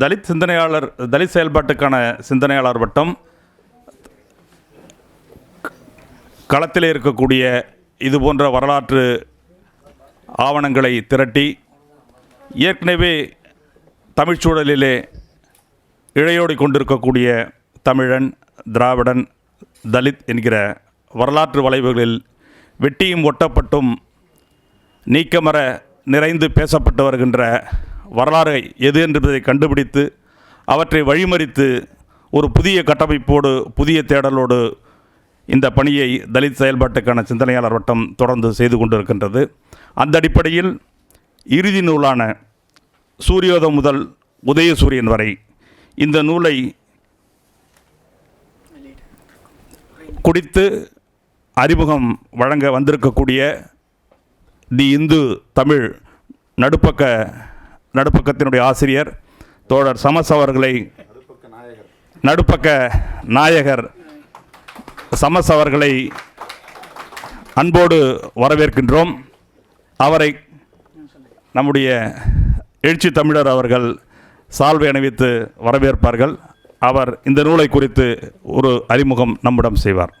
தலித் சிந்தனையாளர் தலித் செயல்பாட்டுக்கான சிந்தனையாளர் வட்டம் களத்தில் இருக்கக்கூடிய இது போன்ற வரலாற்று ஆவணங்களை திரட்டி ஏற்கனவே தமிழ்ச் சூழலிலே இழையோடி கொண்டிருக்கக்கூடிய தமிழன் திராவிடன் தலித் என்கிற வரலாற்று வளைவுகளில் வெட்டியும் ஒட்டப்பட்டும் நீக்கமர நிறைந்து பேசப்பட்டு வருகின்ற வரலாறு எது என்பதை கண்டுபிடித்து அவற்றை வழிமறித்து ஒரு புதிய கட்டமைப்போடு புதிய தேடலோடு இந்த பணியை தலித் செயல்பாட்டுக்கான சிந்தனையாளர் வட்டம் தொடர்ந்து செய்து கொண்டிருக்கின்றது. அந்த அடிப்படையில் இறுதி நூலான சூரியோதம் முதல் உதயசூரியன் வரை இந்த நூலை குடித்து அறிமுகம் வழங்க வந்திருக்கக்கூடிய தி இந்து தமிழ் நடுப்பக்க நடுப்பக்கத்தினுடைய ஆசிரியர் தோழர் சமஸ் அவர்களை நடுப்பக்க நாயகர் சமஸ் அவர்களை அன்போடு வரவேற்கின்றோம். அவரை நம்முடைய எழுச்சி தமிழர் அவர்கள் சால்வை அணிவித்து வரவேற்பார்கள். அவர் இந்த நூலை குறித்து ஒரு அறிமுகம் நம்மிடம் செய்வார்.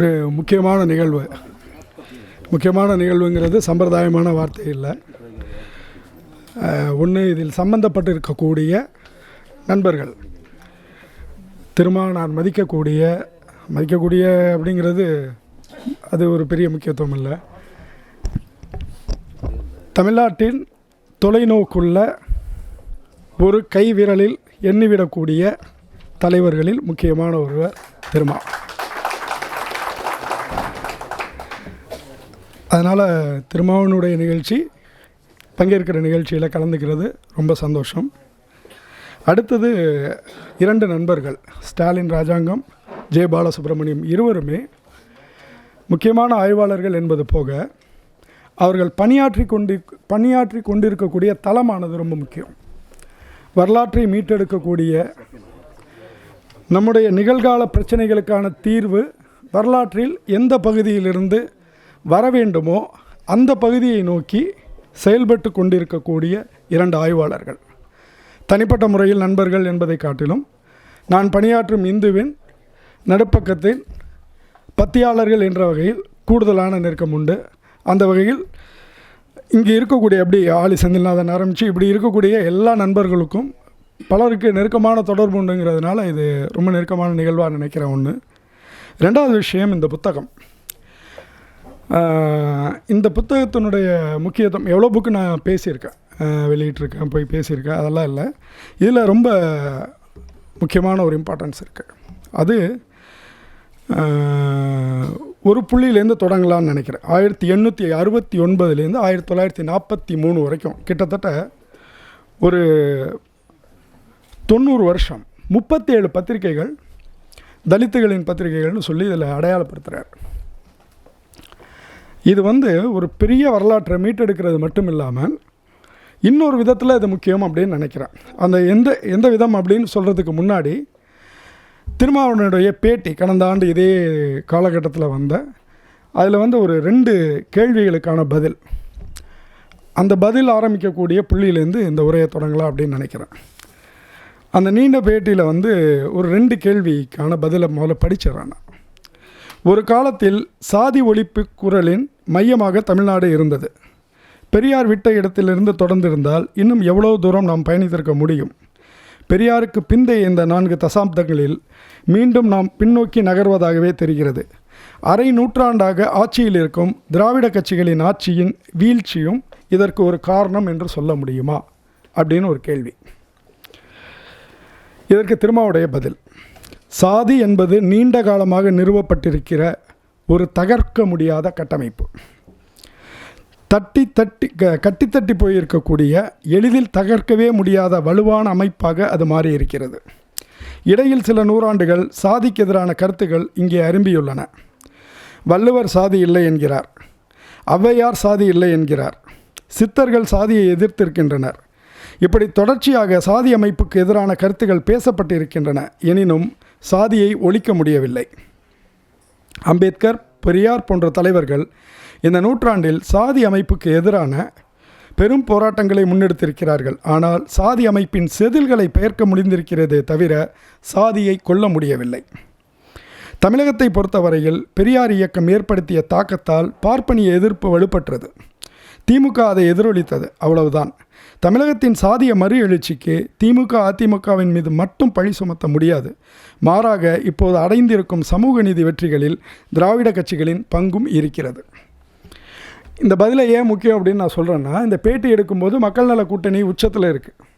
ஒரு முக்கியமான நிகழ்வு. முக்கியமான நிகழ்வுங்கிறது சம்பிரதாயமான வார்த்தை இல்லை. ஒன்று இதில் சம்பந்தப்பட்டு இருக்கக்கூடிய நண்பர்கள். திரும்ப நான் மதிக்கக்கூடிய மதிக்கக்கூடிய அப்படிங்கிறது அது ஒரு பெரிய முக்கியத்துவம் இல்லை. தமிழ்நாட்டின் தொலைநோக்குள்ள ஒரு கை விரலில் எண்ணிவிடக்கூடிய தலைவர்களில் முக்கியமான ஒருவர் திருமா அதனால் திருமாவனுடைய நிகழ்ச்சி பங்கேற்கிற நிகழ்ச்சியில் கலந்துக்கிறது ரொம்ப சந்தோஷம். அடுத்தது இரண்டு நண்பர்கள் ஸ்டாலின் ராஜாங்கம் ஜே பாலசுப்ரமணியம் இருவருமே முக்கியமான ஆய்வாளர்கள் என்பது போக அவர்கள் பணியாற்றி கொண்டு பணியாற்றி கொண்டிருக்கக்கூடிய தளமானது ரொம்ப முக்கியம். வரலாற்றை மீட்டெடுக்கக்கூடிய நம்முடைய நிகழ்கால பிரச்சனைகளுக்கான தீர்வு வரலாற்றில் எந்த பகுதியிலிருந்து வர வேண்டுமோ அந்த பகுதியை நோக்கி செயல்பட்டு கொண்டிருக்கக்கூடிய இரண்டு ஆய்வாளர்கள். தனிப்பட்ட முறையில் நண்பர்கள் என்பதை காட்டிலும் நான் பணியாற்றும் இந்துவின் நடுப்பக்கத்தின் பத்தியாளர்கள் என்ற வகையில் கூடுதலான நெருக்கம் உண்டு. அந்த வகையில் இங்கே இருக்கக்கூடிய அப்படி ஆளி செந்தில்நாதன் ஆரம்பித்து இப்படி இருக்கக்கூடிய எல்லா நண்பர்களுக்கும் பலருக்கு நெருக்கமான தொடர்பு உண்டுங்கிறதுனால இது ரொம்ப நெருக்கமான நிகழ்வாக நினைக்கிறேன் ஒன்று ரெண்டாவது விஷயம் இந்த புத்தகம். இந்த புத்தகத்தினுடைய முக்கியத்துவம் எவ்வளோ புக்கு நான் பேசியிருக்கேன் வெளியிட்டிருக்கேன் போய் பேசியிருக்கேன் அதெல்லாம் இல்லை. இதில் ரொம்ப முக்கியமான ஒரு இம்பார்ட்டன்ஸ் இருக்குது அது ஒரு புள்ளியிலேருந்து தொடங்கலாம்னு நினைக்கிறேன். ஆயிரத்தி எண்ணூற்றி அறுபத்தி ஒன்பதுலேருந்து ஆயிரத்தி தொள்ளாயிரத்தி நாற்பத்தி மூணு வரைக்கும் கிட்டத்தட்ட ஒரு தொண்ணூறு வருஷம் முப்பத்தேழு பத்திரிகைகள் தலித்துகளின் பத்திரிகைகள்னு சொல்லி இதில் அடையாளப்படுத்துகிறார் இது வந்து ஒரு பெரிய வரலாற்றை மீட்டெடுக்கிறது மட்டும் இல்லாமல் இன்னொரு விதத்தில் இது முக்கியம் அப்படின்னு நினைக்கிறேன். அந்த எந்த எந்த விதம் அப்படின்னு சொல்கிறதுக்கு முன்னாடி திருமாவளவனுடைய பேட்டி கடந்த ஆண்டு இதே காலகட்டத்தில் வந்த அதில் வந்து ஒரு ரெண்டு கேள்விகளுக்கான பதில். அந்த பதில் ஆரம்பிக்கக்கூடிய புள்ளியிலேருந்து இந்த உரையை தொடங்கலாம் அப்படின்னு நினைக்கிறேன். அந்த நீண்ட பேட்டியில் வந்து ஒரு ரெண்டு கேள்விக்கான பதிலை முதல்ல படிச்சிடறேன் நான். ஒரு காலத்தில் சாதி ஒழிப்பு குரலின் மையமாக தமிழ்நாடு இருந்தது. பெரியார் விட்ட இடத்திலிருந்து தொடர்ந்திருந்தால் இன்னும் எவ்வளவு தூரம் நாம் பயணித்திருக்க முடியும்? பெரியாருக்கு பிந்தைய இந்த நான்கு தசாப்தங்களில் மீண்டும் நாம் பின்னோக்கி நகர்வதாகவே தெரிகிறது. அரை நூற்றாண்டாக ஆட்சியில் இருக்கும் திராவிட கட்சிகளின் ஆட்சியின் வீழ்ச்சியும் இதற்கு ஒரு காரணம் என்று சொல்ல முடியுமா? அப்படின்னு ஒரு கேள்வி. இதற்கு திருமாவுடைய பதில். சாதி என்பது நீண்ட காலமாக நிறுவப்பட்டிருக்கிற ஒரு தகர்க்க முடியாத கட்டமைப்பு. தட்டி தட்டி க கட்டி தட்டி போயிருக்கக்கூடிய எளிதில் தகர்க்கவே முடியாத வலுவான அமைப்பாக அது மாறி இருக்கிறது இடையில் சில நூறாண்டுகள் சாதிக்கு எதிரான கருத்துக்கள் இங்கே அரும்பியுள்ளன. வள்ளுவர் சாதி இல்லை என்கிறார். ஔவையார் சாதி இல்லை என்கிறார். சித்தர்கள் சாதியை எதிர்த்திருக்கின்றனர். இப்படி தொடர்ச்சியாக சாதி அமைப்புக்கு எதிரான கருத்துக்கள் பேசப்பட்டிருக்கின்றன. எனினும் சாதியை ஒழிக்க முடியவில்லை. அம்பேத்கர் பெரியார் போன்ற தலைவர்கள் இந்த நூற்றாண்டில் சாதி அமைப்புக்கு எதிரான பெரும் போராட்டங்களை முன்னெடுத்திருக்கிறார்கள். ஆனால் சாதி அமைப்பின் செதில்களை பெயர்க்க முடிந்திருக்கிறதே தவிர சாதியை கொல்ல முடியவில்லை. தமிழகத்தை பொறுத்தவரையில் பெரியார் இயக்கம் ஏற்படுத்திய தாக்கத்தால் பார்ப்பனிய எதிர்ப்பு வலுப்பற்றது. திமுக அதை எதிரொலித்தது. அவ்வளவுதான். தமிழகத்தின் சாதிய மறு எழுச்சிக்கு திமுக அதிமுகவின் மீது மட்டும் பழி சுமத்த முடியாது. மாறாக இப்போது அடைந்திருக்கும் சமூக நீதி வெற்றிகளில் திராவிட கட்சிகளின் பங்கும் இருக்கிறது. இந்த பதிலை ஏன் முக்கியம் அப்படின்னு நான் சொல்கிறேன்னா இந்த பேட்டி எடுக்கும்போது மக்கள் நல கூட்டணி உச்சத்தில் இருக்குது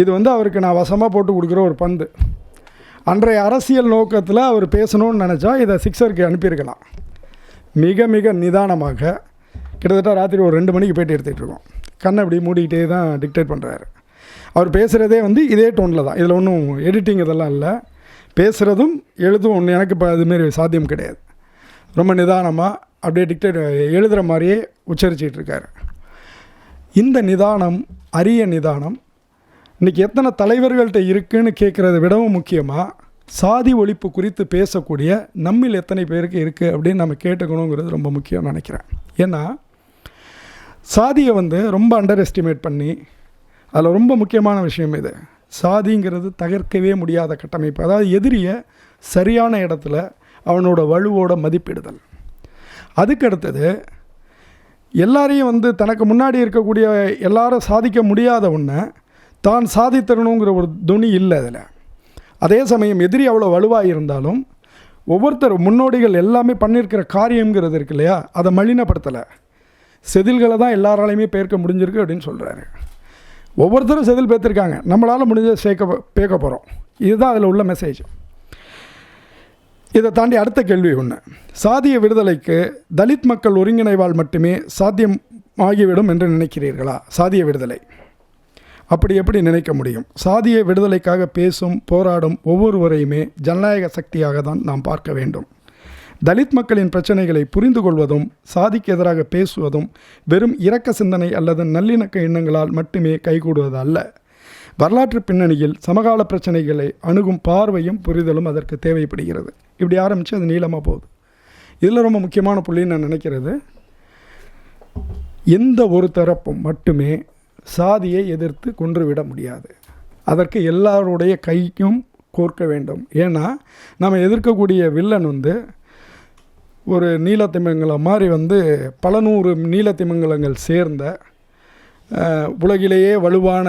இது வந்து அவருக்கு நான் வசமாக போட்டு கொடுக்குற ஒரு பந்து. அன்றைய அரசியல் நோக்கத்தில் அவர் பேசணும்னு நினச்சா இதை சிக்ஸருக்கு அனுப்பியிருக்கலாம். மிக மிக நிதானமாக கிட்டத்தட்ட ராத்திரி ஒரு ரெண்டு மணிக்கு பேட்டி எடுத்துகிட்டு இருக்கோம். கண்ணை அப்படி மூடிக்கிட்டே தான் டிக்டேட் பண்ணுறாரு அவர் பேசுகிறதே வந்து இதே டோனில் தான். இதில் ஒன்றும் எடிட்டிங் இதெல்லாம் இல்லை. பேசுகிறதும் எழுதும் ஒன்று எனக்கு இப்போ அதுமாரி சாத்தியம் கிடையாது. ரொம்ப நிதானமாக அப்படியே டிக்டேட் எழுதுகிற மாதிரியே உச்சரிச்சிட்டு இருக்காரு. இந்த நிதானம் அரிய நிதானம் இன்றைக்கி எத்தனை தலைவர்கள்ட்ட இருக்குன்னு கேட்குறத விடவும் முக்கியமாக சாதி ஒழிப்பு குறித்து பேசக்கூடிய நம்மில் எத்தனை பேருக்கு இருக்குது அப்படின்னு நம்ம கேட்டுக்கணுங்கிறது ரொம்ப முக்கியம்னு நினைக்கிறேன். ஏன்னா சாதியை வந்து ரொம்ப அண்டர் எஸ்டிமேட் பண்ணி அதில் ரொம்ப முக்கியமான விஷயம் இது. சாதிங்கிறது தகர்க்கவே முடியாத கட்டமைப்பு. அதாவது எதிரியை சரியான இடத்துல அவனோட வலுவோட மதிப்பிடுதல். அதுக்கு அடுத்தது எல்லாரையும் வந்து தனக்கு முன்னாடி இருக்கக்கூடிய எல்லாரும் சாதிக்க முடியாத ஒன்றை தான் சாதித்தரணுங்கிற ஒரு துணி இல்லை அதில். அதே சமயம் எதிரி அவ்வளோ வலுவாக இருந்தாலும் ஒவ்வொருத்தர் முன்னோடிகள் எல்லாமே பண்ணியிருக்கிற காரியங்கிறது இருக்கு இல்லையா? அதை மலினப்படுத்தலை. செதில்களை தான் எல்லாராலையுமே பேர்க்க முடிஞ்சிருக்கு அப்படின்னு சொல்கிறாரு ஒவ்வொருத்தரும் செதில் பேர்த்திருக்காங்க நம்மளால் முடிஞ்ச சேர்க்க பேர்க்க போகிறோம் இதுதான் அதில் உள்ள மெசேஜ் இதை தாண்டி அடுத்த கேள்வி ஒன்று சாதிய விடுதலைக்கு தலித் மக்கள் ஒருங்கிணைவால் மட்டுமே சாத்தியம் ஆகிவிடும் என்று நினைக்கிறீர்களா? சாதிய விடுதலை. அப்படி எப்படி நினைக்க முடியும்? சாதிய விடுதலைக்காக பேசும் போராடும் ஒவ்வொருவரையுமே ஜனநாயக சக்தியாக தான் நாம் பார்க்க வேண்டும். தலித் மக்களின் பிரச்சனைகளை புரிந்து கொள்வதும் சாதிக்கு எதிராக பேசுவதும் வெறும் இரக்க சிந்தனை அல்லது நல்லிணக்க எண்ணங்களால் மட்டுமே கைகூடுவது அல்ல. வரலாற்று பின்னணியில் சமகால பிரச்சனைகளை அணுகும் பார்வையும் புரிதலும் அதற்கு தேவைப்படுகிறது. இப்படி ஆரம்பித்து அது நீளமாக போகுது. இதில் ரொம்ப முக்கியமான புள்ளின்னு நான் நினைக்கிறது. எந்த ஒரு தரப்பும் மட்டுமே சாதியை எதிர்த்து கொன்றுவிட முடியாது. அதற்கு எல்லாருடைய கைக்கும் கோர்க்க வேண்டும். ஏன்னா நம்ம எதிர்க்கக்கூடிய வில்லன் வந்து ஒரு நீலத்திமிங்கலம் மாதிரி வந்து பல நூறு நீலத்திமிங்கலங்கள் சேர்ந்த உலகிலேயே வலுவான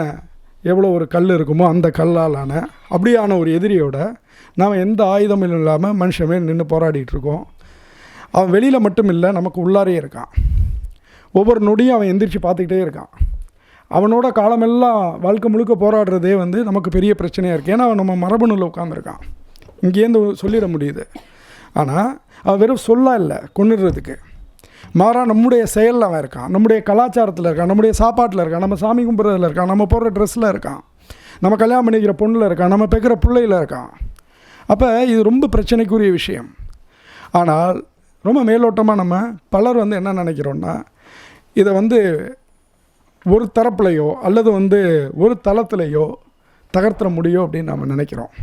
எவ்வளோ ஒரு கல் இருக்குமோ அந்த கல்லாலான அப்படியான ஒரு எதிரியோட நாம் எந்த ஆயுதமும் இல்லாமல் மனுஷமே நின்று போராடிட்டுருக்கோம் அவன் வெளியில் மட்டும் இல்லை நமக்கு உள்ளாரே இருக்கான். ஒவ்வொரு நொடியும் அவன் எந்திரிச்சு பார்த்துக்கிட்டே இருக்கான். அவனோட காலமெல்லாம் வாழ்க்கை முழுக்க போராடுறதே வந்து நமக்கு பெரிய பிரச்சனையாக இருக்குது ஏன்னா அவன் நம்ம மரபணுவில் உட்காந்துருக்கான் இங்கேருந்து சொல்லிட முடியுது. ஆனால் அவன் வெறும் சொல்லா இல்லை கொண்டுடுறதுக்கு மாறா நம்முடைய செயலில் அவன் இருக்கான். நம்முடைய கலாச்சாரத்தில் இருக்கான். நம்முடைய சாப்பாட்டில் இருக்கான். நம்ம சாமி கும்பிட்றதுல இருக்கான். நம்ம போடுற ட்ரெஸ்ஸில் இருக்கான். நம்ம கல்யாணம் பண்ணிக்கிற பொண்ணில் இருக்கான். நம்ம பெக்கிற பிள்ளையில் இருக்கான். அப்போ இது ரொம்ப பிரச்சனைக்குரிய விஷயம். ஆனால் ரொம்ப மேலோட்டமாக நம்ம பலர் வந்து என்ன நினைக்கிறோன்னா இதை வந்து ஒரு தரப்புலையோ அல்லது வந்து ஒரு தளத்துலையோ தகர்த்துற முடியும் அப்படின்னு நம்ம நினைக்கிறோம்.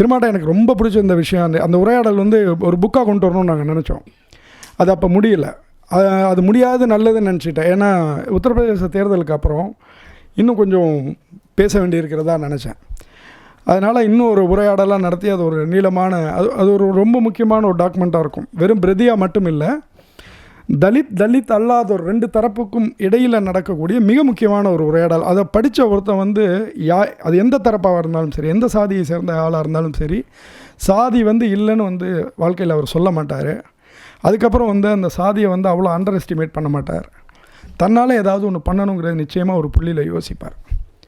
திருமாட்ட எனக்கு ரொம்ப பிடிச்ச இந்த விஷயம். அந்த அந்த உரையாடல் வந்து ஒரு புக்காக கொண்டு வரணும்னு நாங்கள் நினச்சோம். அது அப்போ முடியல. அது அது முடியாது நல்லதுன்னு நினச்சிட்டேன். ஏன்னா உத்தரப்பிரதேச தேர்தலுக்கு அப்புறம் இன்னும் கொஞ்சம் பேச வேண்டியிருக்கிறதா நினச்சேன். அதனால் இன்னும் ஒரு உரையாடலாம் நடத்தி அது ஒரு நீளமான அது அது ஒரு ரொம்ப முக்கியமான ஒரு டாக்குமெண்ட்டாக இருக்கும். வெறும் பிரதியாக மட்டும் இல்லை தலித் தலித் அல்லாத ஒரு ரெண்டு தரப்புக்கும் இடையில் நடக்கக்கூடிய மிக முக்கியமான ஒரு உரையாடல். அதை படித்த ஒருத்தன் வந்து யா அது எந்த தரப்பாக இருந்தாலும் சரி எந்த சாதியை சேர்ந்த ஆளாக இருந்தாலும் சரி சாதி வந்து இல்லைன்னு வந்து வாழ்க்கையில் அவர் சொல்ல மாட்டார். அதுக்கப்புறம் வந்து அந்த சாதியை வந்து அவ்வளோ அண்டர் எஸ்டிமேட் பண்ண மாட்டார். தன்னால் ஏதாவது ஒன்று பண்ணணுங்கிறது நிச்சயமாக ஒரு புள்ளியில் யோசிப்பார்.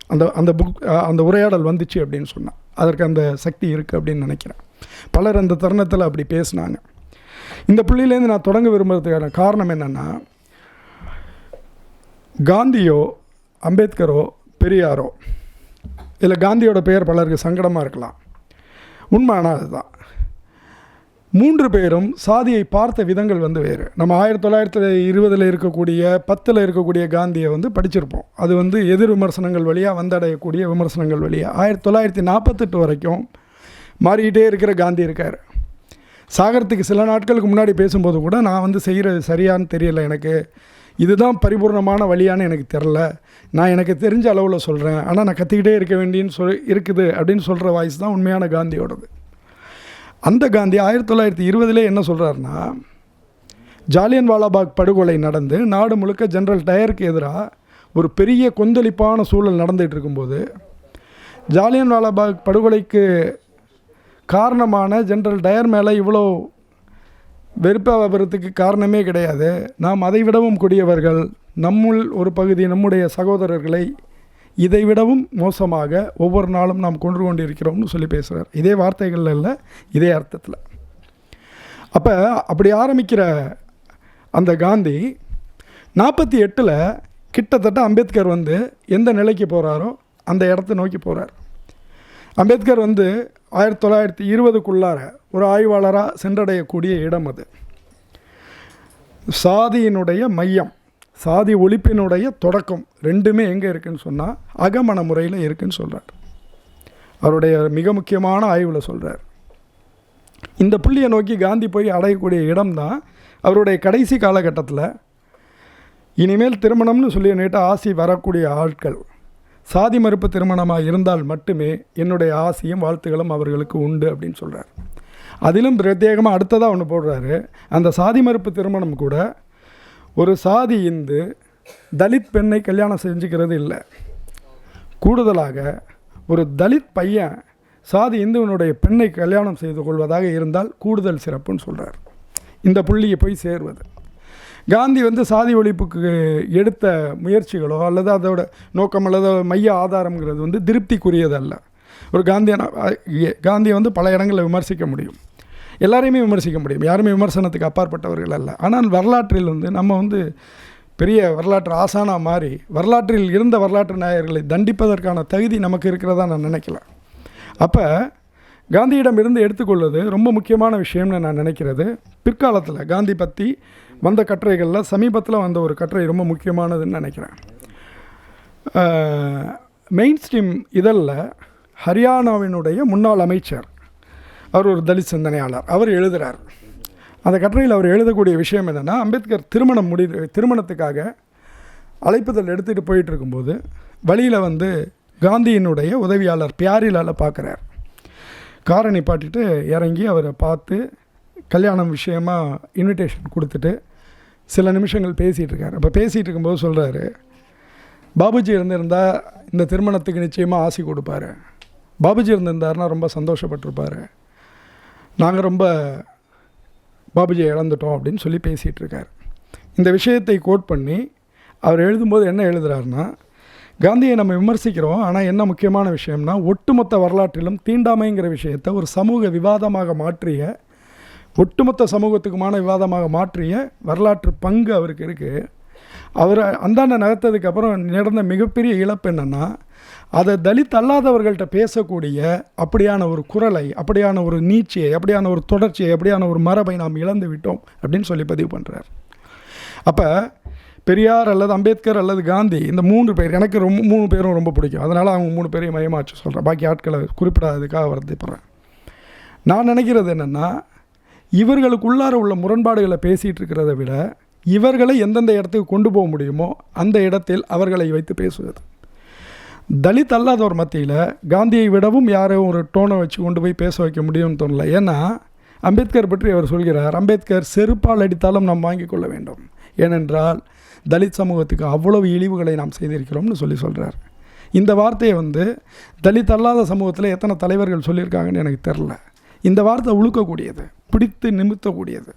அந்த அந்த புக் அந்த உரையாடல் வந்துச்சு அப்படின்னு சொன்னான் அதற்கு அந்த சக்தி இருக்குது அப்படின்னு நினைக்கிறேன். பலர் அந்த தருணத்தில் அப்படி பேசினாங்க. இந்த புள்ளியிலேருந்து நான் தொடங்க விரும்புறதுக்கான காரணம் என்னென்னா காந்தியோ அம்பேத்கரோ பெரியாரோ இதில் காந்தியோட பெயர் பலருக்கு சங்கடமாக இருக்கலாம். உண்மை ஆனால் அதுதான். மூன்று பேரும் சாதியை பார்த்த விதங்கள் வந்து வேறு. நம்ம ஆயிரத்தி தொள்ளாயிரத்தி இருபதில் இருக்கக்கூடிய பத்தில் இருக்கக்கூடிய காந்தியை வந்து படிச்சிருப்போம். அது வந்து எதிர் விமர்சனங்கள் வழியாக வந்தடையக்கூடிய விமர்சனங்கள் வழியாக ஆயிரத்தி தொள்ளாயிரத்தி நாற்பத்தெட்டு வரைக்கும் மாறிக்கிட்டே இருக்கிற காந்தி இருக்கார். சாகரத்துக்கு சில நாட்களுக்கு முன்னாடி பேசும்போது கூட நான் வந்து செய்கிறது சரியான்னு தெரியல எனக்கு. இதுதான் பரிபூர்ணமான வழியான்னு எனக்கு தெரில. நான் எனக்கு தெரிஞ்ச அளவில் சொல்கிறேன் ஆனால் நான் கற்றுக்கிட்டே இருக்க வேண்டியன்னு சொல் இருக்குது அப்படின்னு சொல்கிற வாய்ஸ் தான் உண்மையான காந்தியோடது. அந்த காந்தி ஆயிரத்தி தொள்ளாயிரத்தி இருபதுலேயே என்ன சொல்கிறாருன்னா ஜாலியன் வாலாபாக் படுகொலை நடந்து நாடு முழுக்க ஜென்ரல் டயருக்கு எதிராக ஒரு பெரிய கொந்தளிப்பான சூழல் நடந்துகிட்டு இருக்கும்போது ஜாலியன் வாலாபாக் படுகொலைக்கு காரணமான ஜென்ரல் டயர் மேலே இவ்வளோ வெறுப்பாக வரத்துக்கு காரணமே கிடையாது. நாம் அதை விடவும் கொடியவர்கள் நம்முள் ஒரு பகுதி நம்முடைய சகோதரர்களை இதை விடவும் மோசமாக ஒவ்வொரு நாளும் நாம் கொண்டு கொண்டிருக்கிறோம்னு சொல்லி பேசுகிறார் இதே வார்த்தைகள் இல்லை இதே அர்த்தத்தில். அப்போ அப்படி ஆரம்பிக்கிற அந்த காந்தி நாற்பத்தி எட்டில் கிட்டத்தட்ட அம்பேத்கர் வந்து எந்த நிலைக்கு போகிறாரோ அந்த இடத்த நோக்கி போகிறார் அம்பேத்கர் வந்து ஆயிரத்தி தொள்ளாயிரத்தி இருபதுக்குள்ளார ஒரு ஆய்வாளராக சென்றடையக்கூடிய இடம் அது. சாதியினுடைய மையம் சாதி ஒழிப்பினுடைய தொடக்கம் ரெண்டுமே எங்கே இருக்குன்னு சொன்னால் அகமண முறையில் இருக்குன்னு சொல்கிறார் அவருடைய மிக முக்கியமான ஆய்வில் சொல்கிறார் இந்த புள்ளியை நோக்கி காந்தி போய் அடையக்கூடிய இடம்தான் அவருடைய கடைசி காலகட்டத்தில் இனிமேல் திருமணம்னு சொல்லி நேற்று ஆசி வரக்கூடிய ஆட்கள். சாதி மறுப்பு திருமணமாக இருந்தால் மட்டுமே என்னுடைய ஆசையும் வாழ்த்துகளும் அவர்களுக்கு உண்டு அப்படின்னு சொல்கிறார் அதிலும் பிரத்யேகமாக அடுத்ததாக ஒன்று போடுறாரு. அந்த சாதி மறுப்பு திருமணம் கூட ஒரு சாதி இந்து தலித் பெண்ணை கல்யாணம் செஞ்சுக்கிறது இல்லை. கூடுதலாக ஒரு தலித் பையன் சாதி இந்துவனுடைய பெண்ணை கல்யாணம் செய்து கொள்வதாக இருந்தால் கூடுதல் சிறப்புன்னு சொல்கிறார் இந்த புள்ளியை போய் சேருவது. காந்தி வந்து சாதி ஒழிப்புக்கு எடுத்த முயற்சிகளோ அல்லது அதோட நோக்கம் அல்லது மைய ஆதாரங்கிறது வந்து திருப்திக்குரியதல்ல. ஒரு காந்தியான காந்தியை வந்து பல இடங்களில் விமர்சிக்க முடியும். எல்லாரையுமே விமர்சிக்க முடியும். யாருமே விமர்சனத்துக்கு அப்பாற்பட்டவர்கள் அல்ல. ஆனால் வரலாற்றில் வந்து நம்ம வந்து பெரிய வரலாற்று ஆசானா மாறி வரலாற்றில் இருந்த வரலாற்று நாயர்களை தண்டிப்பதற்கான தகுதி நமக்கு இருக்கிறதா நான் நினைக்கல. அப்போ காந்தியிடம் இருந்து எடுத்துக்கொள்வது ரொம்ப முக்கியமான விஷயம்னு நான் நினைக்கிறது. பிற்காலத்தில் காந்தி பற்றி வந்த கட்டுரைகளில் சமீபத்தில் வந்த ஒரு கட்டுரை ரொம்ப முக்கியமானதுன்னு நினைக்கிறேன். மெயின் ஸ்ட்ரீம் இதழில் ஹரியானாவினுடைய முன்னாள் அமைச்சர் அவர் ஒரு தலித் சிந்தனையாளர் அவர் எழுதுகிறார் அந்த கட்டுரையில் அவர் எழுதக்கூடிய விஷயம் என்னென்னா அம்பேத்கர் திருமணம் முடி திருமணத்துக்காக அழைப்புதல் எடுத்துகிட்டு போயிட்டு இருக்கும்போது வழியில் வந்து காந்தியினுடைய உதவியாளர் பியாரிலால் பார்க்குறார் காரை நிப்பாட்டிட்டு இறங்கி அவரை பார்த்து கல்யாணம் விஷயமா இன்விடேஷன் கொடுத்துட்டு சில நிமிஷங்கள் பேசிகிட்டு இருக்கார் அப்போ பேசிகிட்டு இருக்கும்போது சொல்கிறாரு பாபுஜி இருந்திருந்தால் இந்த திருமணத்துக்கு நிச்சயமாக ஆசை கொடுப்பாரு. பாபுஜி இருந்திருந்தாருன்னா ரொம்ப சந்தோஷப்பட்டிருப்பார். நாங்கள் ரொம்ப பாபுஜியை இழந்துட்டோம் அப்படின்னு சொல்லி பேசிகிட்டு இருக்கார் இந்த விஷயத்தை கோட் பண்ணி அவர் எழுதும்போது என்ன எழுதுகிறாருன்னா காந்தியை நம்ம விமர்சிக்கிறோம் ஆனால் என்ன முக்கியமான விஷயம்னா ஒட்டுமொத்த வரலாற்றிலும் தீண்டாமைங்கிற விஷயத்தை ஒரு சமூக விவாதமாக மாற்றிய ஒட்டுமொத்த சமூகத்துக்குமான விவாதமாக மாற்றிய வரலாற்று பங்கு அவருக்கு இருக்குது அவர் அந்தாண்ட நகர்த்ததுக்கப்புறம் நடந்த மிகப்பெரிய இழப்பு என்னென்னா அதை தலித் அல்லாதவர்கள்ட்ட பேசக்கூடிய அப்படியான ஒரு குரலை அப்படியான ஒரு நீச்சியை அப்படியான ஒரு தொடர்ச்சியை அப்படியான ஒரு மரபை நாம் இழந்து விட்டோம் அப்படின்னு சொல்லி பதிவு பண்ணுறார் அப்போ பெரியார் அல்லது அம்பேத்கர் அல்லது காந்தி இந்த மூன்று பேர் எனக்கு ரொம்ப மூணு பேரும் ரொம்ப பிடிக்கும். அதனால் அவங்க மூணு பேரையும் மையமாச்சு சொல்கிறேன் பாக்கி ஆட்களை குறிப்பிடாததுக்காக வருத்தப்படுறேன். நான் நினைக்கிறது என்னென்னா இவர்களுக்குள்ளார உள்ள முரண்பாடுகளை பேசிகிட்டு இருக்கிறத விட இவர்களை எந்தெந்த இடத்துக்கு கொண்டு போக முடியுமோ அந்த இடத்தில் அவர்களை வைத்து பேசுவது. தலித் அல்லாதவர் மத்தியில் காந்தியை விடவும் யாரையும் ஒரு டோனை வச்சு கொண்டு போய் பேச வைக்க முடியும்னு தோணல. ஏன்னா அம்பேத்கர் பற்றி அவர் சொல்கிறார் அம்பேத்கர் செருப்பால் அடித்தாலும் நாம் வாங்கிக் கொள்ள வேண்டும். ஏனென்றால் தலித் சமூகத்துக்கு அவ்வளவு இழிவுகளை நாம் செய்திருக்கிறோம்னு சொல்லி சொல்கிறார் இந்த வார்த்தையை வந்து தலித் அல்லாத சமூகத்தில் எத்தனை தலைவர்கள் சொல்லியிருக்காங்கன்னு எனக்கு தெரில இந்த வார்த்தை உழுக்கக்கூடியது பிடித்து நிமித்தக்கூடியது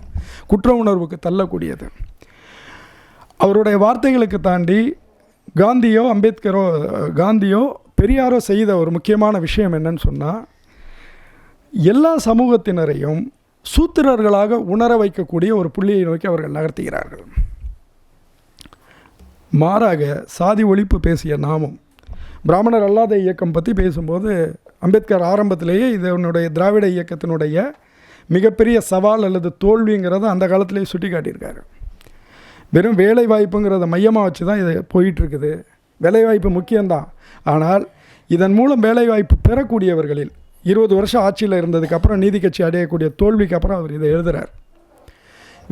குற்ற உணர்வுக்கு தள்ளக்கூடியது. அவருடைய வார்த்தைகளுக்கு தாண்டி காந்தியோ அம்பேத்கரோ காந்தியோ பெரியாரோ செய்த ஒரு முக்கியமான விஷயம் என்னன்னு சொன்னால் எல்லா சமூகத்தினரையும் சூத்திரர்களாக உணர வைக்கக்கூடிய ஒரு புள்ளியை நோக்கி அவர்கள் நகர்த்துகிறார்கள். மாறாக சாதி ஒழிப்பு பேசிய நாமம் பிராமணர் அல்லாத இயக்கம் பற்றி பேசும்போது அம்பேத்கர் ஆரம்பத்திலேயே இதனுடைய திராவிட இயக்கத்தினுடைய மிகப்பெரிய சவால் அல்லது தோல்விங்கிறத அந்த காலத்திலேயே சுட்டி காட்டியிருக்காரு வெறும் வேலை வாய்ப்புங்கிறத மையமாக வச்சு தான் இது போயிட்டுருக்குது. வேலைவாய்ப்பு முக்கியம்தான். ஆனால் இதன் மூலம் வேலைவாய்ப்பு பெறக்கூடியவர்களில் இருபது வருஷம் ஆட்சியில் இருந்ததுக்கப்புறம் நீதி கட்சி அடையக்கூடிய தோல்விக்கு அப்புறம் அவர் இதை எழுதுகிறார்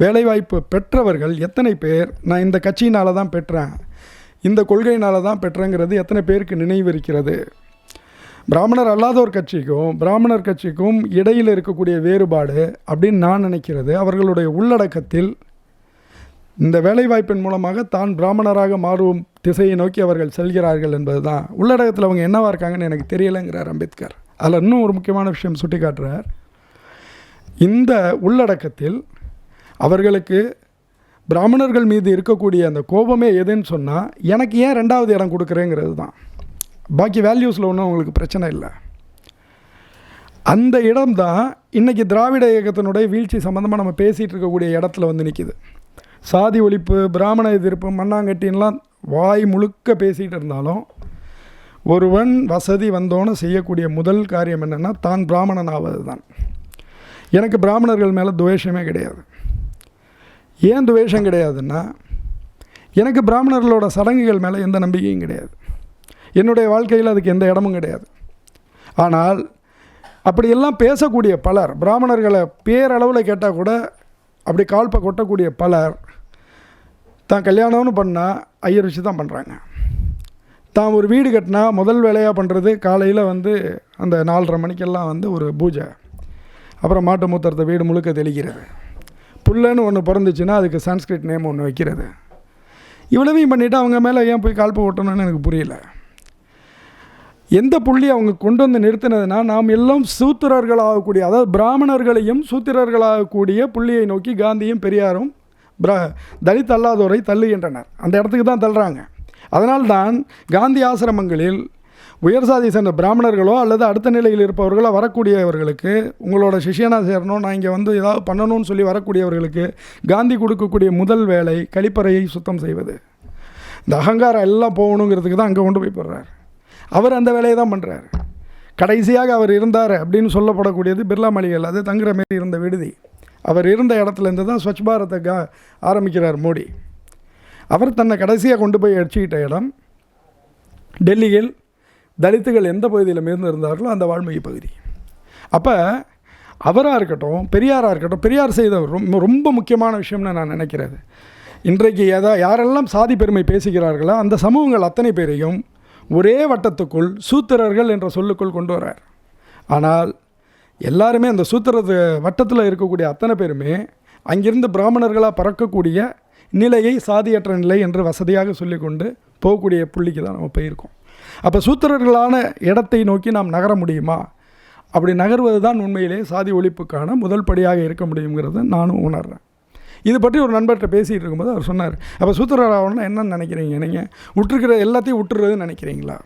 வேலைவாய்ப்பு பெற்றவர்கள் எத்தனை பேர்? நான் இந்த கட்சியினால் தான் பெற்றேன். இந்த கொள்கையினால் தான் பெற்றேங்கிறது எத்தனை பேருக்கு நினைவு இருக்கிறது? பிராமணர் அல்லாதோர் கட்சிக்கும் பிராமணர் கட்சிக்கும் இடையில் இருக்கக்கூடிய வேறுபாடு அப்படின்னு நான் நினைக்கிறது. அவர்களுடைய உள்ளடக்கத்தில் இந்த வேலைவாய்ப்பின் மூலமாக தான் பிராமணராக மாறும் திசையை நோக்கி அவர்கள் செல்கிறார்கள் என்பது தான் உள்ளடக்கத்தில் அவங்க என்னவாக இருக்காங்கன்னு எனக்கு தெரியலைங்கிறார் அம்பேத்கர். அதில் இன்னும் ஒரு முக்கியமான விஷயம் சுட்டி காட்டுறார் இந்த உள்ளடக்கத்தில் அவர்களுக்கு பிராமணர்கள் மீது இருக்கக்கூடிய அந்த கோபமே எதுன்னு சொன்னால் எனக்கு ஏன் ரெண்டாவது இடம் கொடுக்குறேங்கிறது தான். பாக்கி வேல்யூஸில் ஒன்றும் அவங்களுக்கு பிரச்சனை இல்லை. அந்த இடம் தான் இன்றைக்கி திராவிட இயக்கத்தினுடைய வீழ்ச்சி சம்மந்தமாக நம்ம பேசிகிட்டு இருக்கக்கூடிய இடத்துல வந்து நிற்கிது சாதி ஒழிப்பு பிராமண எதிர்ப்பு மண்ணாங்கட்டின்லாம் வாய் முழுக்க பேசிகிட்டு இருந்தாலும் ஒருவன் வசதி வந்தோன்னு செய்யக்கூடிய முதல் காரியம் என்னென்னா தான் பிராமணன் ஆவது தான் எனக்கு பிராமணர்கள் மேலே துவேஷமே கிடையாது. ஏன் துவேஷம் கிடையாதுன்னா எனக்கு பிராமணர்களோட சடங்குகள் மேலே எந்த நம்பிக்கையும் கிடையாது. என்னுடைய வாழ்க்கையில் அதுக்கு எந்த இடமும் கிடையாது. ஆனால் அப்படியெல்லாம் பேசக்கூடிய பலர் பிராமணர்களை பேரளவில் கேட்டால் கூட அப்படி கால்பை கொட்டக்கூடிய பலர் தான் கல்யாணம்னு பண்ணால் ஐயர் வச்சு தான் பண்ணுறாங்க தான் ஒரு வீடு கட்டினா முதல் வேலையாக பண்ணுறது காலையில் வந்து அந்த நாலரை மணிக்கெல்லாம் வந்து ஒரு பூஜை. அப்புறம் மாட்டு மூத்தரத்தை வீடு முழுக்க தெளிக்கிறது. புல்லுன்னு ஒன்று பிறந்துச்சுன்னா அதுக்கு சன்ஸ்கிரிட் நேம் ஒன்று வைக்கிறது. இவ்வளவையும் பண்ணிவிட்டு அவங்க மேலே ஏன் போய் கால்ப்பு ஓட்டணும்னு எனக்கு புரியல. எந்த புள்ளி அவங்க கொண்டு வந்து நிறுத்தினதுன்னா நாம் எல்லாம் சூத்திரர்களாகக்கூடிய அதாவது பிராமணர்களையும் சூத்திரர்களாகக்கூடிய புள்ளியை நோக்கி காந்தியும் பெரியாரும் பிரா தலித் அல்லாதோரை தள்ளுகின்றனர். அந்த இடத்துக்கு தான் தள்ளுறாங்க. அதனால்தான் காந்தி ஆசிரமங்களில் உயர் சாதி சேர்ந்த பிராமணர்களோ அல்லது அடுத்த நிலையில் இருப்பவர்களோ வரக்கூடியவர்களுக்கு உங்களோட சிஷியனாக சேரணும் நான் இங்கே வந்து ஏதாவது பண்ணணும்னு சொல்லி வரக்கூடியவர்களுக்கு காந்தி கொடுக்கக்கூடிய முதல் வேலை கழிப்பறையை சுத்தம் செய்வது. இந்த அகங்காரம் எல்லாம் போகணுங்கிறதுக்கு தான் அங்கே கொண்டு போய் போடுறார். அவர் அந்த வேலையை தான் பண்ணுறாரு கடைசியாக அவர் இருந்தார் அப்படின்னு சொல்லப்படக்கூடியது பிர்லா மளிகள் அது தங்குற மாரி இருந்த விடுதி. அவர் இருந்த இடத்துலேருந்து தான் ஸ்வச் பாரத்தை கா ஆரம்பிக்கிறார் மோடி. அவர் தன்னை கடைசியாக கொண்டு போய் அடிச்சுக்கிட்ட இடம் டெல்லியில் தலித்துகள் எந்த பகுதியில் மிகுந்து இருந்தார்களோ அந்த வால்மீகி பகுதி. அப்போ அவராக இருக்கட்டும் பெரியாராக இருக்கட்டும் பெரியார் செய்த ரொம்ப ரொம்ப முக்கியமான விஷயம்னு நான் நினைக்கிறது. இன்றைக்கு எதா யாரெல்லாம் சாதி பெருமை பேசுகிறார்களோ அந்த சமூகங்கள் அத்தனை பேரையும் ஒரே வட்டத்துக்குள் சூத்திரர்கள் என்ற சொல்லுக்குள் கொண்டு வரார். ஆனால் எல்லாருமே அந்த சூத்திரத்து வட்டத்தில் இருக்கக்கூடிய அத்தனை பேருமே அங்கிருந்து பிராமணர்களாக பறக்கக்கூடிய நிலையை சாதியற்ற நிலை என்று வசதியாக சொல்லிக்கொண்டு போகக்கூடிய புள்ளிக்கு தான் நம்ம போயிருக்கோம். அப்போ சூத்திரர்களான இடத்தை நோக்கி நாம் நகர முடியுமா? அப்படி நகர்வது தான் உண்மையிலே சாதி ஒழிப்புக்கான முதல் படியாக இருக்க முடியுங்கிறத நானும் உணர்றேன். இது பற்றி ஒரு நண்பர்கிட்ட பேசிகிட்டு இருக்கும்போது அவர் சொன்னார் அப்போ சூத்திரராகணும்னா என்னன்னு நினைக்கிறீங்க நீங்கள் விட்டுருக்கிற எல்லாத்தையும் விட்டுறதுன்னு நினைக்கிறீங்களா?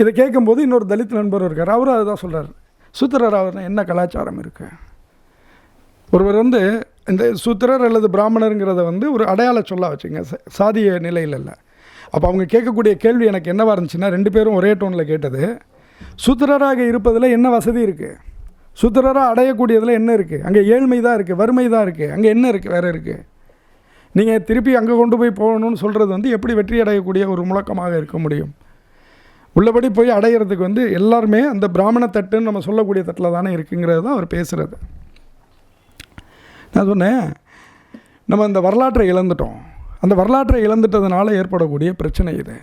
இதை கேட்கும்போது இன்னொரு தலித் நண்பர் இருக்கார் அவரும் அதுதான் சொல்கிறார் சூத்திரராகனா என்ன கலாச்சாரம் இருக்குது ஒருவர் வந்து இந்த சூத்திரர் அல்லது பிராமணருங்கிறத வந்து ஒரு அடையாள சொல்ல வச்சுங்க ச- சாதிய நிலையில் இல்லை அப்போ அவங்க கேட்கக்கூடிய கேள்வி எனக்கு என்னவாக இருந்துச்சுன்னா ரெண்டு பேரும் ஒரே டோனில் கேட்டது. சுத்திரராக இருப்பதில் என்ன வசதி இருக்குது சுத்திரராக அடையக்கூடியதில் என்ன இருக்குது அங்கே ஏழ்மை தான் இருக்குது வறுமை தான் இருக்குது அங்கே என்ன இருக்குது வேறு இருக்குது நீங்கள் திருப்பி அங்கே கொண்டு போய் போகணும்னு சொல்கிறது வந்து எப்படி வெற்றி அடையக்கூடிய ஒரு முழக்கமாக இருக்க முடியும்? உள்ளபடி போய் அடையிறதுக்கு வந்து எல்லாருமே அந்த பிராமண தட்டுன்னு நம்ம சொல்லக்கூடிய தட்டில் தானே இருக்குங்கிறது தான் அவர் பேசுகிறது நான் சொன்னேன் நம்ம இந்த வரலாற்றை இழந்துட்டோம். அந்த வரலாற்றை இழந்துட்டதுனால ஏற்படக்கூடிய பிரச்சனை இது.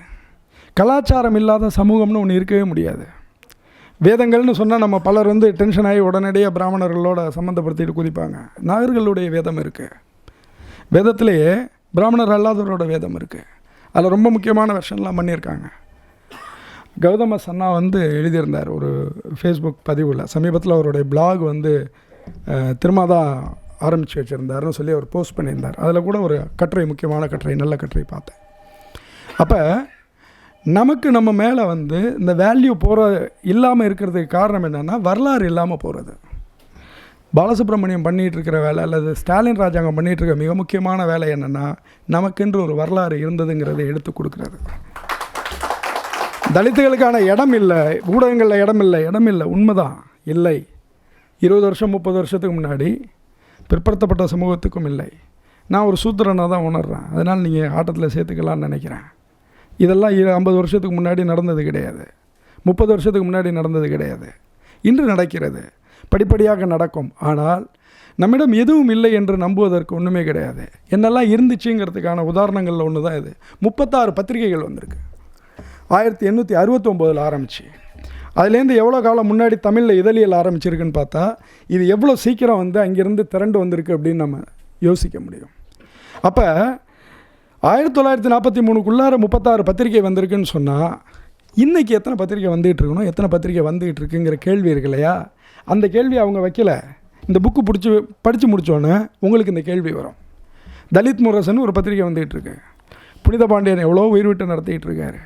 கலாச்சாரம் இல்லாத சமூகம்னு ஒன்று இருக்கவே முடியாது. வேதங்கள்னு சொன்னால் நம்ம பலர் வந்து டென்ஷன் ஆகி உடனடியாக பிராமணர்களோட சம்மந்தப்படுத்திட்டு குதிப்பாங்க. நாகர்களுடைய வேதம் இருக்குது வேதத்திலேயே பிராமணர் அல்லாதவரோட வேதம் இருக்குது அதில் ரொம்ப முக்கியமான வெர்ஷன்லாம் பண்ணியிருக்காங்க. கௌதம சன்னா வந்து எழுதியிருந்தார் ஒரு ஃபேஸ்புக் பதிவில். சமீபத்தில் அவருடைய பிளாக் வந்து அஹ், திருமாதா ஆரம்பித்து வச்சுருந்தாருன்னு சொல்லி அவர் போஸ்ட் பண்ணியிருந்தார். அதில் கூட ஒரு கட்டுரை முக்கியமான கட்டுரை நல்ல கட்டுரை பார்த்தேன். அப்போ நமக்கு நம்ம மேலே வந்து இந்த வேல்யூ போகிற இல்லாமல் இருக்கிறதுக்கு காரணம் என்னென்னா வரலாறு இல்லாமல் போகிறது பாலசுப்ரமணியம் பண்ணிகிட்டு இருக்கிற வேலை அல்லது ஸ்டாலின் ராஜாங்கம் பண்ணிகிட்டு இருக்க மிக முக்கியமான வேலை என்னென்னா நமக்கென்று ஒரு வரலாறு இருந்ததுங்கிறதை எடுத்து கொடுக்குறது. தலித்துகளுக்கான இடம் இல்லை ஊடகங்களில் இடம் இல்லை இடம் இல்லை உண்மைதான் இல்லை. இருபது வருஷம் முப்பது வருஷத்துக்கு முன்னாடி பிற்படுத்தப்பட்ட சமூகத்துக்கும் இல்லை. நான் ஒரு சூத்திரனாக தான் உணர்கிறேன் அதனால் நீங்கள் ஆட்டத்தில் சேர்த்துக்கலாம்னு நினைக்கிறேன். இதெல்லாம் இரு ஐம்பது வருஷத்துக்கு முன்னாடி நடந்தது கிடையாது. முப்பது வருஷத்துக்கு முன்னாடி நடந்தது கிடையாது. இன்று நடக்கிறது. படிப்படியாக நடக்கும். ஆனால் நம்மிடம் எதுவும் இல்லை என்று நம்புவதற்கு ஒன்றுமே கிடையாது. என்னெல்லாம் இருந்துச்சுங்கிறதுக்கான உதாரணங்களில் ஒன்று தான் இது. முப்பத்தாறு பத்திரிகைகள் வந்திருக்கு. ஆயிரத்தி எண்ணூற்றி அறுபத்தொம்போதில் ஆரம்பிச்சு. அதுலேருந்து எவ்வளோ காலம் முன்னாடி தமிழில் இதழியல் ஆரம்பிச்சிருக்குன்னு பார்த்தா இது எவ்வளோ சீக்கிரம் வந்து அங்கேருந்து திரண்டு வந்திருக்கு அப்படின்னு நம்ம யோசிக்க முடியும். அப்போ ஆயிரத்தி தொள்ளாயிரத்தி நாற்பத்தி மூணுக்குள்ளார முப்பத்தாறு பத்திரிகை வந்திருக்குன்னு சொன்னால் இன்றைக்கி எத்தனை பத்திரிகை வந்துகிட்டு இருக்கணும் எத்தனை பத்திரிகை வந்துகிட்டு இருக்குங்கிற கேள்வி இருக்கு இல்லையா? அந்த கேள்வி அவங்க வைக்கல. இந்த புக்கு பிடிச்சி படித்து முடித்தோன்னே உங்களுக்கு இந்த கேள்வி வரும். தலித் முரசன் ஒரு பத்திரிகை வந்துகிட்டு இருக்கு. புனித பாண்டியன் எவ்வளோ உயிர் விட்டு இருக்காரு.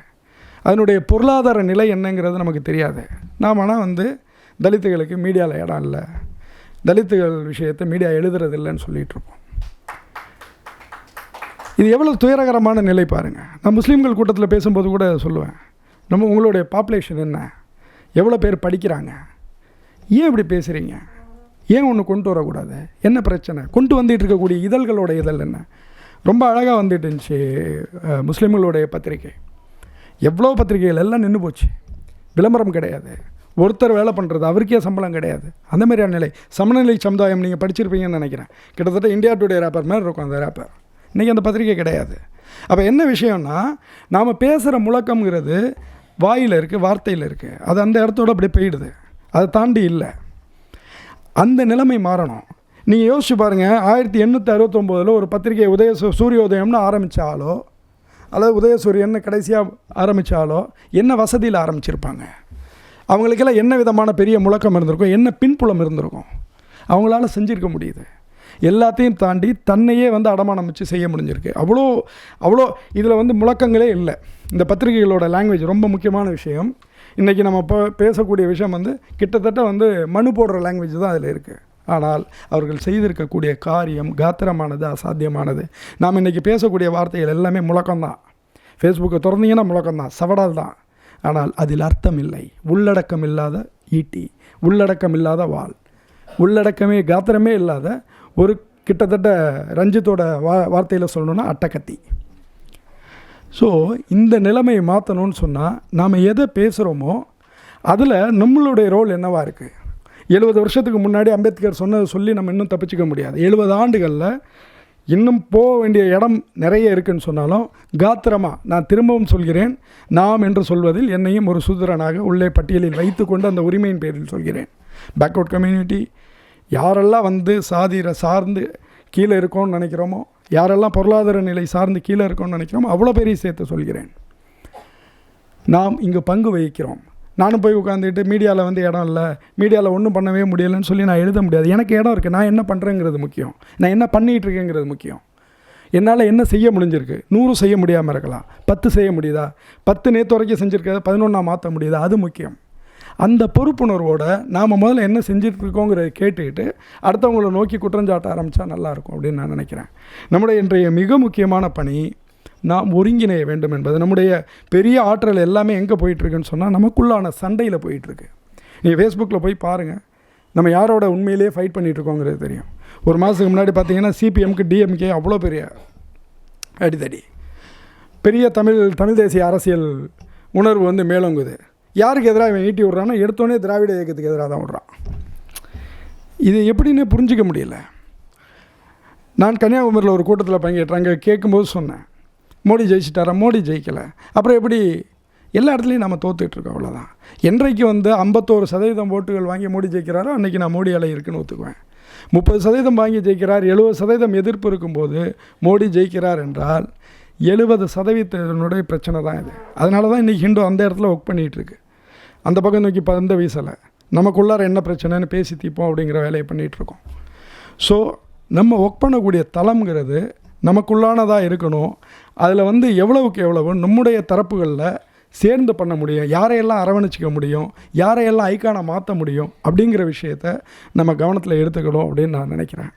அதனுடைய பொருளாதார நிலை என்னங்கிறது நமக்கு தெரியாது. நாம் ஆனால் வந்து தலித்துகளுக்கு மீடியாவில் இடம் இல்லை. தலித்துகள் விஷயத்தை மீடியா எழுதுறது இல்லைன்னு சொல்லிகிட்ருப்போம் இது எவ்வளோ துயரகரமான நிலை பாருங்கள் நான் முஸ்லீம்கள் கூட்டத்தில் பேசும்போது கூட சொல்லுவேன். நம்ம உங்களுடைய பாப்புலேஷன் என்ன? எவ்வளோ பேர் படிக்கிறாங்க? ஏன் இப்படி பேசுகிறீங்க ஏன் ஒன்று கொண்டு வரக்கூடாது? என்ன பிரச்சனை? கொண்டு வந்துட்டு இருக்கக்கூடிய இதழ்களோட இதழ் என்ன? ரொம்ப அழகாக வந்துட்டு இருந்துச்சு முஸ்லீம்களுடைய பத்திரிகை. எவ்வளோ பத்திரிகைகள் எல்லாம் நின்று போச்சு. விளம்பரம் கிடையாது. ஒருத்தர் வேலை பண்ணுறது அவருக்கே சம்பளம் கிடையாது. அந்த மாதிரியான நிலை. சமநிலை சமுதாயம் நீங்கள் படிச்சிருப்பீங்கன்னு நினைக்கிறேன். கிட்டத்தட்ட இந்தியா டுடே ரேப்பர் மாதிரி இருக்கும் அந்த ரேப்பர் இன்றைக்கி அந்த பத்திரிகை கிடையாது. அப்போ என்ன விஷயம்னா நாம் பேசுகிற முழக்கம்ங்கிறது வாயில் இருக்குது வார்த்தையில் இருக்குது அது அந்த இடத்தோட அப்படி போயிடுது. அதை தாண்டி இல்லை. அந்த நிலைமை மாறணும். நீங்கள் யோசிச்சு பாருங்கள் ஆயிரத்தி எண்ணூற்றி அறுபத்தொம்போதில் ஒரு பத்திரிகை உதய சூ- சூரியோதயம்னு ஆரம்பித்தாலோ அதாவது உதயசூரியன் கடைசியாக ஆரம்பித்தாலோ என்ன வசதியில் ஆரம்பிச்சிருப்பாங்க? அவங்களுக்கெல்லாம் என்ன விதமான பெரிய முழக்கம் இருந்திருக்கும்? என்ன பின்புலம் இருந்திருக்கும்? அவங்களால செஞ்சுருக்க முடியுது. எல்லாத்தையும் தாண்டி தன்னையே வந்து அடமானம் வச்சு செய்ய முடிஞ்சிருக்கு. அவ்வளோ அவ்வளோ இதில் வந்து முழக்கங்களே இல்லை. இந்த பத்திரிகைகளோட லாங்குவேஜ் ரொம்ப முக்கியமான விஷயம். இன்றைக்கி நம்ம இப்போ பேசக்கூடிய விஷயம் வந்து கிட்டத்தட்ட வந்து மனு போடுற லாங்குவேஜ் தான் அதில் இருக்குது ஆனால் அவர்கள் செய்திருக்கக்கூடிய காரியம் காத்திரமானது அசாத்தியமானது. நாம் இன்றைக்கி பேசக்கூடிய வார்த்தைகள் எல்லாமே முழக்கம்தான். ஃபேஸ்புக்கை திறந்தீங்கன்னா முழக்கம்தான் சவடால் தான் ஆனால் அதில் அர்த்தம் இல்லை உள்ளடக்கம் இல்லாத ஈட்டி உள்ளடக்கம் இல்லாத வாள் உள்ளடக்கமே காத்திரமே இல்லாத ஒரு கிட்டத்தட்ட ரஞ்சித்தோட வா வார்த்தையில் சொல்லணுன்னா அட்டக்கத்தி ஸோ இந்த நிலைமையை மாற்றணும்னு சொன்னால் நாம் எதை பேசுகிறோமோ அதில் நம்மளுடைய ரோல் என்னவாக இருக்குது எழுபது வருஷத்துக்கு முன்னாடி அம்பேத்கர் சொன்னதை சொல்லி நம்ம இன்னும் தப்பிச்சிக்க முடியாது. எழுபது ஆண்டுகளில் இன்னும் போக வேண்டிய இடம் நிறைய இருக்குன்னு சொன்னாலும் காத்திரமாக நான் திரும்பவும் சொல்கிறேன். நாம் என்று சொல்வதில் என்னையும் ஒரு சூதரனாக உள்ளே பட்டியலில் வைத்துக்கொண்டு அந்த உரிமையின் பேரில் சொல்கிறேன். பேக்வர்ட் கம்யூனிட்டி யாரெல்லாம் வந்து சாதிர சார்ந்து கீழே இருக்கோன்னு நினைக்கிறோமோ யாரெல்லாம் பொருளாதார நிலை சார்ந்து கீழே இருக்கோன்னு நினைக்கிறோமோ அவ்வளோ பெரிய சேர்த்து சொல்கிறேன். நாம் இங்கு பங்கு வகிக்கிறோம். நானும் போய் உட்காந்துட்டு மீடியாவில் வந்து இடம் இல்லை. மீடியாவில் ஒன்றும் பண்ணவே முடியலைன்னு சொல்லி நான் எழுத முடியாது. எனக்கு இடம் இருக்குது நான் என்ன பண்ணுறேங்கிறது முக்கியம். நான் என்ன பண்ணிகிட்டு இருக்கேங்கிறது முக்கியம். என்னால் என்ன செய்ய முடிஞ்சிருக்கு? நூறு செய்ய முடியாமல் இருக்கலாம். பத்து செய்ய முடியுதா? பத்து நேற்று வரைக்கும் செஞ்சுருக்கத பதினொன்றா மாற்ற முடியுதா? அது முக்கியம். அந்த பொறுப்புணர்வோட நாம் முதல்ல என்ன செஞ்சிட்ருக்கோங்கிறத கேட்டுக்கிட்டு அடுத்தவங்களை நோக்கி குற்றஞ்சாட்ட ஆரம்பித்தா நல்லாயிருக்கும் அப்படின்னு நான் நினைக்கிறேன். நம்முடைய இன்றைய மிக முக்கியமான பணி நாம் ஒருங்கிணைய வேண்டும் என்பது. நம்முடைய பெரிய ஆற்றல் எல்லாமே எங்கே போயிட்டுருக்குன்னு சொன்னால் நமக்குள்ளான சண்டையில் போயிட்டுருக்கு. நீங்கள் ஃபேஸ்புக்கில் போய் பாருங்கள் நம்ம யாரோட உண்மையிலேயே ஃபைட் பண்ணிகிட்டு இருக்கோங்கிறது தெரியும். ஒரு மாதத்துக்கு முன்னாடி பார்த்தீங்கன்னா சிபிஎம்க்கு டிஎம்கே அவ்வளோ பெரிய அடிதடி. பெரிய தமிழ் தமிழ் தேசிய அரசியல் உணர்வு வந்து மேலோங்குது. யாருக்கு எதிராக இவன் ஈட்டி விட்றான்னா எடுத்தோடனே திராவிட இயக்கத்துக்கு எதிராக தான் விட்றான். இது எப்படின்னு புரிஞ்சிக்க முடியல. நான் கன்னியாகுமரியில் ஒரு கூட்டத்தில் பங்கேற்றேன். அங்கே கேட்கும்போது சொன்னேன். மோடி ஜெயிச்சிட்டாரா? மோடி ஜெயிக்கலை. அப்புறம் எப்படி? எல்லா இடத்துலையும் நம்ம தோத்துட்ருக்கோம் அவ்வளோதான் என்றைக்கு வந்து ஐம்பத்தோரு சதவீதம் ஓட்டுகள் வாங்கி மோடி ஜெயிக்கிறாரோ அன்றைக்கி நான் மோடி அலை இருக்குன்னு ஒத்துக்குவேன். முப்பது சதவீதம் வாங்கி ஜெயிக்கிறார் எழுபது சதவீதம் எதிர்ப்பு இருக்கும்போது மோடி ஜெயிக்கிறார் என்றால் எழுபது சதவீதத்தினுடைய பிரச்சனை தான் இது. அதனால தான் இன்றைக்கி ஹிந்து அந்த இடத்துல ஒர்க் பண்ணிகிட்டு இருக்கு. அந்த பக்கம் நோக்கி பந்த வீசலை. நமக்குள்ளார என்ன பிரச்சனைன்னு பேசி தீர்ப்போம் அப்படிங்கிற வேலையை பண்ணிகிட்ருக்கோம் ஸோ நம்ம ஒர்க் பண்ணக்கூடிய தளம்ங்கிறது நமக்குள்ளானதாக இருக்கணும். அதில் வந்து எவ்வளவுக்கு எவ்வளவு நம்முடைய தரப்புகளில் சேர்ந்து பண்ண முடியும் யாரையெல்லாம் அரவணைச்சிக்க முடியும் யாரையெல்லாம் ஐக்கானை மாற்ற முடியும் அப்படிங்கிற விஷயத்த நம்ம கவனத்தில் எடுத்துக்கணும் அப்படின்னு நான் நினைக்கிறேன்.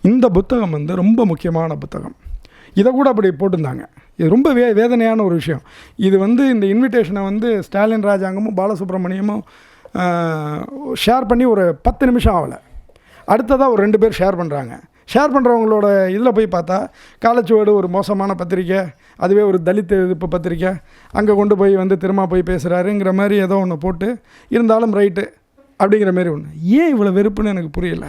இந்த புத்தகம் வந்து ரொம்ப முக்கியமான புத்தகம். இதை கூட அப்படி போட்டிருந்தாங்க. இது ரொம்ப வே வேதனையான ஒரு விஷயம். இது வந்து இந்த இன்விடேஷனை வந்து ஸ்டாலின் ராஜாங்கமும் பாலசுப்ரமணியமும் ஷேர் பண்ணி ஒரு பத்து நிமிஷம் ஆகலை. அடுத்ததாக ஒரு ரெண்டு பேர் ஷேர் பண்ணுறாங்க ஷேர் பண்ணுறவங்களோட இதில் போய் பார்த்தா காலச்சுவடு ஒரு மோசமான பத்திரிக்கை அதுவே ஒரு தலித் எதிர்ப்பு பத்திரிக்கை அங்கே கொண்டு போய் வந்து திரும்ப போய் பேசுகிறாருங்கிற மாதிரி ஏதோ ஒன்று போட்டு இருந்தாலும் ரைட்டு அப்படிங்கிற மாதிரி ஒன்று ஏன் இவ்வளோ வெறுப்புன்னு எனக்கு புரியல.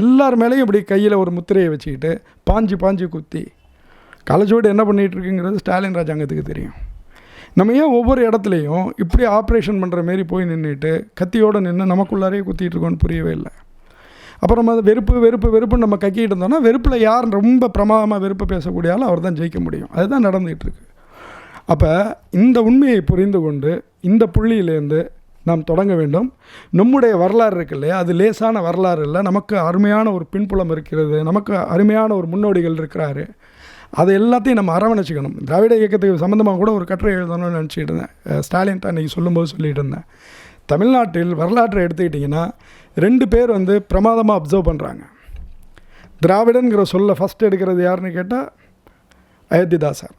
எல்லார் மேலேயும் இப்படி கையில் ஒரு முத்திரையை வச்சுக்கிட்டு பாஞ்சு பாஞ்சு குத்தி கலச்சோடு என்ன பண்ணிகிட்ருக்குங்கிறது ஸ்டாலின் ராஜாங்கத்துக்கு தெரியும். நம்ம ஏன் ஒவ்வொரு இடத்துலையும் இப்படி ஆப்ரேஷன் பண்ணுற மாரி போய் நின்றுட்டு கத்தியோடு நின்று நமக்குள்ளாரே குத்திகிட்டு இருக்கோன்னு புரியவே இல்லை. அப்புறம் அது வெறுப்பு வெறுப்பு வெறுப்புன்னு நம்ம கக்கிட்டு இருந்தோம்னா வெறுப்பில் யார் ரொம்ப பிரமாதமாக வெறுப்பு பேசக்கூடிய ஆள் அவர் தான் ஜெயிக்க முடியும். அதுதான் நடந்துகிட்ருக்கு அப்போ இந்த உண்மையை புரிந்து கொண்டு இந்த புள்ளியிலேருந்து நாம் தொடங்க வேண்டும். நம்முடைய வரலாறு இருக்கு இல்லையா? அது லேசான வரலாறு இல்லை. நமக்கு அருமையான ஒரு பின்புலம் இருக்கிறது. நமக்கு அருமையான ஒரு முன்னோடிகள் இருக்கிறாரு. அதை எல்லாத்தையும் நம்ம அரவணைச்சிக்கணும். திராவிட இயக்கத்துக்கு சம்மந்தமாக கூட ஒரு கட்டுரை எழுதணும்னு நினச்சிட்டு இருந்தேன். ஸ்டாலின் தான் இன்றைக்கி சொல்லும்போது சொல்லிட்டு இருந்தேன். தமிழ்நாட்டில் வரலாற்றை எடுத்துக்கிட்டிங்கன்னா ரெண்டு பேர் வந்து பிரமாதமாக அப்சர்வ் பண்ணுறாங்க திராவிடங்கிற சொல்ல ஃபஸ்ட் எடுக்கிறது யாருன்னு கேட்டால் அயோத்திதாசர்.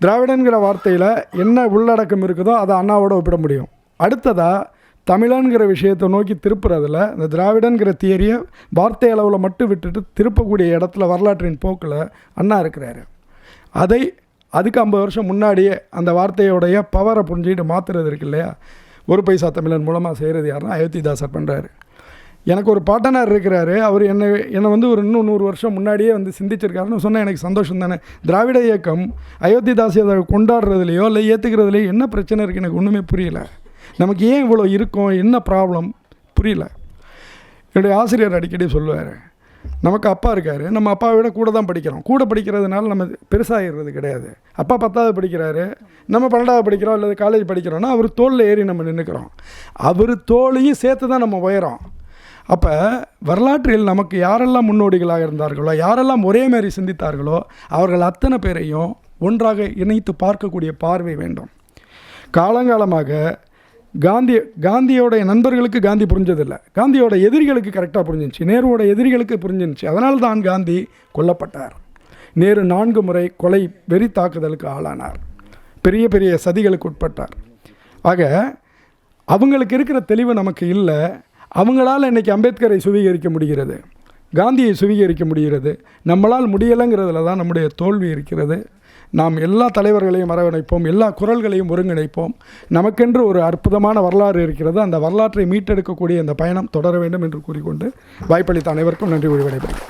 திராவிடன்கிற வார்த்தையில் என்ன உள்ளடக்கம் இருக்குதோ அதை அண்ணாவோட ஒப்பிட முடியும். அடுத்ததாக தமிழன்கிற விஷயத்தை நோக்கி திருப்புறதில் இந்த திராவிடன்கிற தியரியை வார்த்தை அளவில் மட்டும் விட்டுட்டு திருப்பக்கூடிய இடத்துல வரலாற்றின் போக்கில் அண்ணா இருக்கிறாரு. அதை அதுக்கு ஐம்பது வருஷம் முன்னாடியே அந்த வார்த்தையோடைய பவரை புரிஞ்சுக்கிட்டு மாற்றுறது இருக்கு இல்லையா? ஒரு பைசா தமிழன் மூலமாக செய்கிறது யாருன்னா அயோத்திதாசர் பண்ணுறாரு எனக்கு ஒரு பாட்டனார் இருக்கிறாரு. அவர் என்னை என்னை வந்து ஒரு இன்னும் நூறு வருஷம் முன்னாடியே வந்து சிந்திச்சிருக்காருன்னு சொன்னால் எனக்கு சந்தோஷம் தானே. திராவிட இயக்கம் அயோத்திதாசியத்தை கொண்டாடுறதுலையோ இல்லை ஏற்றுக்கிறதுலையோ என்ன பிரச்சனை இருக்குது எனக்கு ஒன்றுமே புரியல. நமக்கு ஏன் இவ்வளோ இருக்கும்? என்ன ப்ராப்ளம் புரியல. என்னுடைய ஆசிரியர் அடிக்கடி சொல்லுவார் நமக்கு அப்பா இருக்கார். நம்ம அப்பாவை விட கூட தான் படிக்கிறோம். கூட படிக்கிறதுனால நம்ம பெருசாகிடுறது கிடையாது. அப்பா பத்தாவது படிக்கிறாரு. நம்ம பன்னெண்டாவது படிக்கிறோம் அல்லது காலேஜ் படிக்கிறோன்னா அவர் தோளில் ஏறி நம்ம நின்றுக்கிறோம் அவர் தோலையும் சேர்த்து தான் நம்ம உயரோம். அப்போ வரலாற்றில் நமக்கு யாரெல்லாம் முன்னோடிகளாக இருந்தார்களோ யாரெல்லாம் ஒரே மாதிரி சிந்தித்தார்களோ அவர்கள் அத்தனை பேரையும் ஒன்றாக இணைத்து பார்க்கக்கூடிய பார்வை வேண்டும். காலங்காலமாக காந்தி காந்தியோடைய நண்பர்களுக்கு காந்தி புரிஞ்சதில்லை. காந்தியோட எதிரிகளுக்கு கரெக்டாக புரிஞ்சிச்சு நேருவோட எதிரிகளுக்கு புரிஞ்சிருந்துச்சு. அதனால் தான் காந்தி கொல்லப்பட்டார். நேரு நான்கு முறை கொலை வெறி தாக்குதலுக்கு ஆளானார். பெரிய பெரிய சதிகளுக்கு உட்பட்டார். ஆக அவங்களுக்கு இருக்கிற தெளிவு நமக்கு இல்லை. அவங்களால் இன்றைக்கி அம்பேத்கரை சுவீகரிக்க முடிகிறது. காந்தியை சுவீகரிக்க முடிகிறது. நம்மளால் முடியலைங்கிறதுல தான் நம்முடைய தோல்வி இருக்கிறது. நாம் எல்லா தலைவர்களையும் வரவணைப்போம் எல்லா குரல்களையும் ஒருங்கிணைப்போம். நமக்கென்று ஒரு அற்புதமான வரலாறு இருக்கிறது. அந்த வரலாற்றை மீட்டெடுக்கக்கூடிய அந்த பயணம் தொடர வேண்டும் என்று கூறிக்கொண்டு வாய்ப்பளித்த அனைவருக்கும் நன்றி கூறி விடைபெறுகிறேன்.